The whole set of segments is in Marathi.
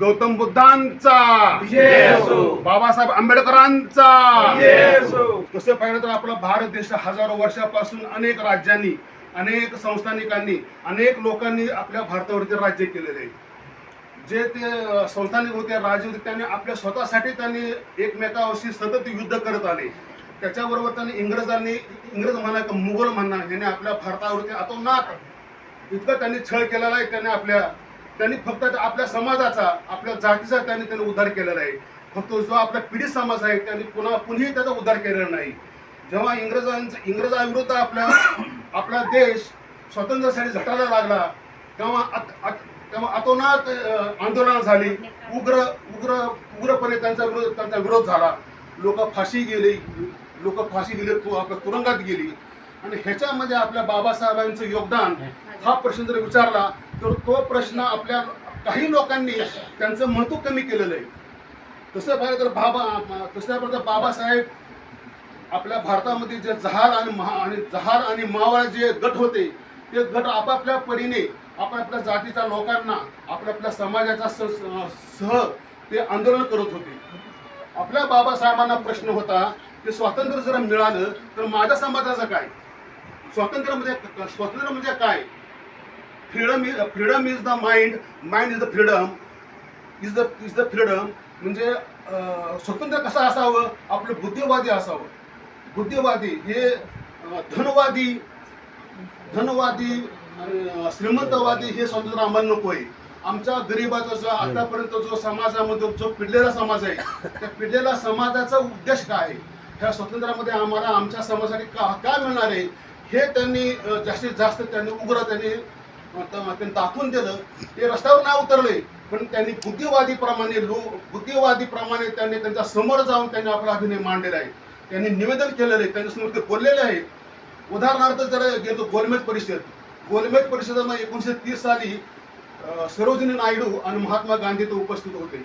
गौतम बुद्धांचा. बाबासाहेब आंबेडकरांचा. कसं पाहिलं तर आपला भारत देश हजारो वर्षापासून अनेक राज्यांनी अनेक संस्थानिकांनी अनेक लोकांनी आपल्या भारतावरती राज्य केलेले आहे जे ते संस्थानिक होते राजे होते त्यांनी आपल्या स्वतःसाठी त्यांनी एकमेकांशी सतत युद्ध करत आले त्याच्याबरोबर त्यांनी इंग्रजांनी इंग्रज म्हणा किंवा मुघल म्हणा यांनी आपल्या भारतावरती अतोनात इतकं त्यांनी छळ केलेला आहे त्यांनी आपल्या त्यांनी फक्त आपल्या समाजाचा आपल्या जातीचा त्यांनी त्यांनी उद्धार केलेला आहे. फक्त जो आपला पीडित समाज आहे त्यांनी पुन्हा कुणीही त्याचा उद्धार केलेला नाही. जेव्हा इंग्रजांचा इंग्रजाविरुद्ध आपल्या आपला देश स्वातंत्र्यासाठी झटायला लागला तेव्हा तेव्हा अतोनात आंदोलन आंदोलनं झाली. उग्र उग्र उग्रपणे त्यांचा विरोध त्यांचा विरोध झाला. लोक फाशी गेली लोक फाशी गेले तो आपल्या तुरुंगात गेली. आणि ह्याच्यामध्ये आपल्या बाबासाहेबांचं योगदान हा प्रश्न जर विचारला तर तो प्रश्न आपल्या काही लोकांनी त्यांचं महत्त्व कमी केलेलं आहे. तसं पाहिलं तर बाबा तसं पाहिलं तर बाबासाहेब आपल्या भारतामध्ये जे जहार आणि महा आणि जहार आणि मावळ जे गट होते ते गट आपापल्या परीने आपल्या जातीच्या लोकांना आपल्या आपल्या समाजाचा स- सह ते आंदोलन करत होते. आपल्या बाबासाहेबांना प्रश्न होता की स्वातंत्र्य जर मिळालं तर माझ्या समाजाचं काय? स्वातंत्र्य म्हणजे स्वातंत्र्य म्हणजे काय? Freedom is freedom is the mind mind is the freedom is the is the freedom म्हणजे uh, स्वतंत्र कसं असावं? आपलं बुद्धिवादी असावं. बुद्धिवादी हे धनवादी धनवादी श्रीमंतवादी हे स्वातंत्र्य आम्हाला नको आहे आमच्या गरिबाचा जो आतापर्यंत जो समाजामध्ये जो पिडलेला समाज आहे त्या पिडलेल्या समाजाचा उद्देश काय आहे? ह्या स्वातंत्र्यामध्ये आम्हाला आमच्या समाजासाठी का काय मिळणार आहे? हे त्यांनी जास्तीत जास्त त्यांनी उग्र त्यांनी अं, दिलं. ते रस्त्यावर नाही उतरले पण त्यांनी बुद्धिवादीप्रमाणे लो बुद्धिवादीप्रमाणे त्यांनी त्यांच्यासमोर जाऊन त्यांनी आपला अभिनय मांडलेला आहे. त्यांनी निवेदन केलेलं आहे. त्यांच्यासमोर ते बोललेले आहे. उदाहरणार्थ जर गेलो गोलमेज परिषद. गोलमेज परिषदेमध्ये एकोणीसशे तीस साली सरोजिनी नायडू आणि महात्मा गांधी तिथे उपस्थित होते.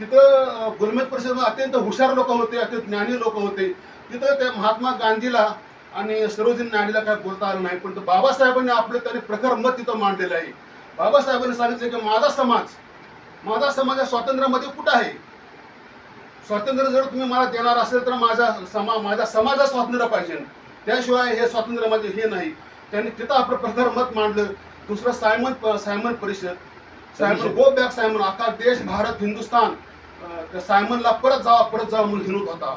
तिथं गोलमेज परिषदेमध्ये अत्यंत हुशार लोक होते अत्यंत ज्ञानी लोक होते. तिथं त्या महात्मा गांधीला आणि सरोजिनी नायडूला काय बोलता आलं नाही पण बाबासाहेबांनी आपलं त्याने प्रखर मत तिथं मांडलेलं आहे. बाबासाहेबांनी सांगितलं की माझा समाज माझा समाज या स्वातंत्र्यामध्ये कुठं आहे? स्वातंत्र्य जर तुम्ही मला देणार असेल तर माझा समा माझ्या समाजात स्वातंत्र्य पाहिजे. त्याशिवाय हे स्वातंत्र्य म्हणजे हे नाही. त्यांनी तिथं आपलं प्रखर मत मांडलं. दुसरं सायमन सायमन परिषद सायमन गो बॅक सायमन अख्खा देश भारत हिंदुस्थान त्या सायमनला परत जावा परत जावा म्हणून हिंदूत होता.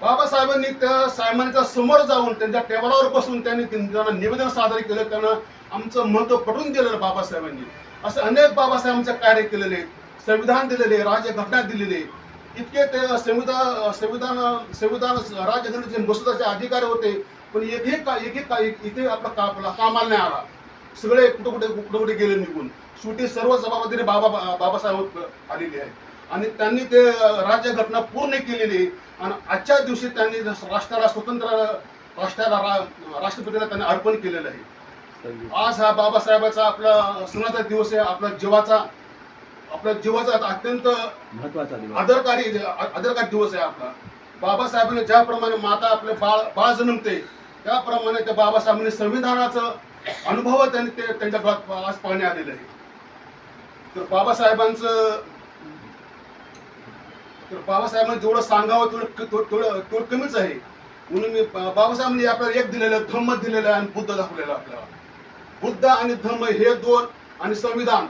बाबासाहेबांनी त्या सायमनच्या समोर जाऊन त्यांच्या टेबलावर बसून त्यांनी त्यांना निवेदन सादर केलं त्यांना आमचं महत्त्व पटवून दिलेलं बाबासाहेबांनी. असे अनेक बाबासाहेबांचे कार्य केलेले संविधान दिलेले राज्यघटना दिलेले इतके ते संविधान संविधान संविधान राज्यघटनेचे मसुदाचे अधिकारी होते पण एकही का एकही का इथे आपला का आपला कामाला नाही आला. सगळे कुठे कुठे कुठे कुठे गेले निघून. शेवटी सर्व जबाबदारी बाबा बाबासाहेब आलेली आहे. आणि त्यांनी ते राज्यघटना पूर्ण केलेली. आहे. आणि आजच्या दिवशी त्यांनी राष्ट्राला स्वतंत्र राष्ट्राला राष्ट्रपतीला त्यांनी अर्पण केलेलं आहे. आज हा बाबासाहेबाचा आपला सणाचा दिवस आहे. आपला जीवाचा आपल्या जीवाचा अत्यंत महत्त्वाचा दिवस. आदरकारी आदरकारी दिवस आहे आपला. बाबासाहेबांनी ज्याप्रमाणे माता आपले बाळ बाळ जन्मते त्याप्रमाणे त्या बाबासाहेबांनी संविधानाचं अनुभव त्यांनी ते त्यांच्या आज पाहणे आलेलं आहे. तर बाबासाहेबांचं तर बाबासाहेबांनी जेवढं सांगावं तेवढं तेवढं- कमीच आहे. म्हणून मी बाबासाहेबांनी आपल्याला एक दिलेलं धम्म दिलेलं आहे आणि बुद्ध दाखवलेलं आपल्याला. बुद्ध आणि धम्म हे दोन आणि संविधान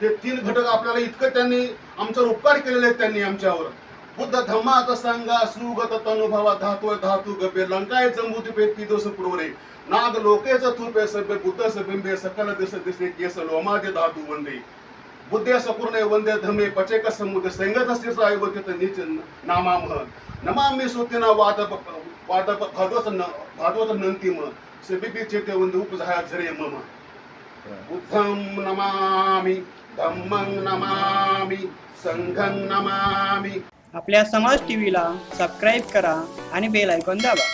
हे तीन घटक आपल्याला इतकं त्यांनी आमच्यावर उपकार केलेले आहेत त्यांनी आमच्यावर. बुद्ध धम्मात सांगा सुगत तनुभवा धातू धातू गपे लंकाय जंबूती पे ती दोष पुरवरे. नाग लोकेच थुपे सभ्य बुद्ध सबिंबे सकल दिस दिसे केस लोमादे धातू वंदे. बुद्धे सपूर्णे वंदे धमे पचेक समुद्र संगत स्थिर आयुवतित नीच नामामह नमामि सुतिना वाद वाद भागवत न भागवत नंतिम सबिबी चेते वंदे उपजहाय झरे मम. बुद्धं नमामि धम्मं नमामि संघं नमामि. आपल्या समाज टीव्हीला सबस्क्राईब करा आणि बेल आयकॉन दाबा.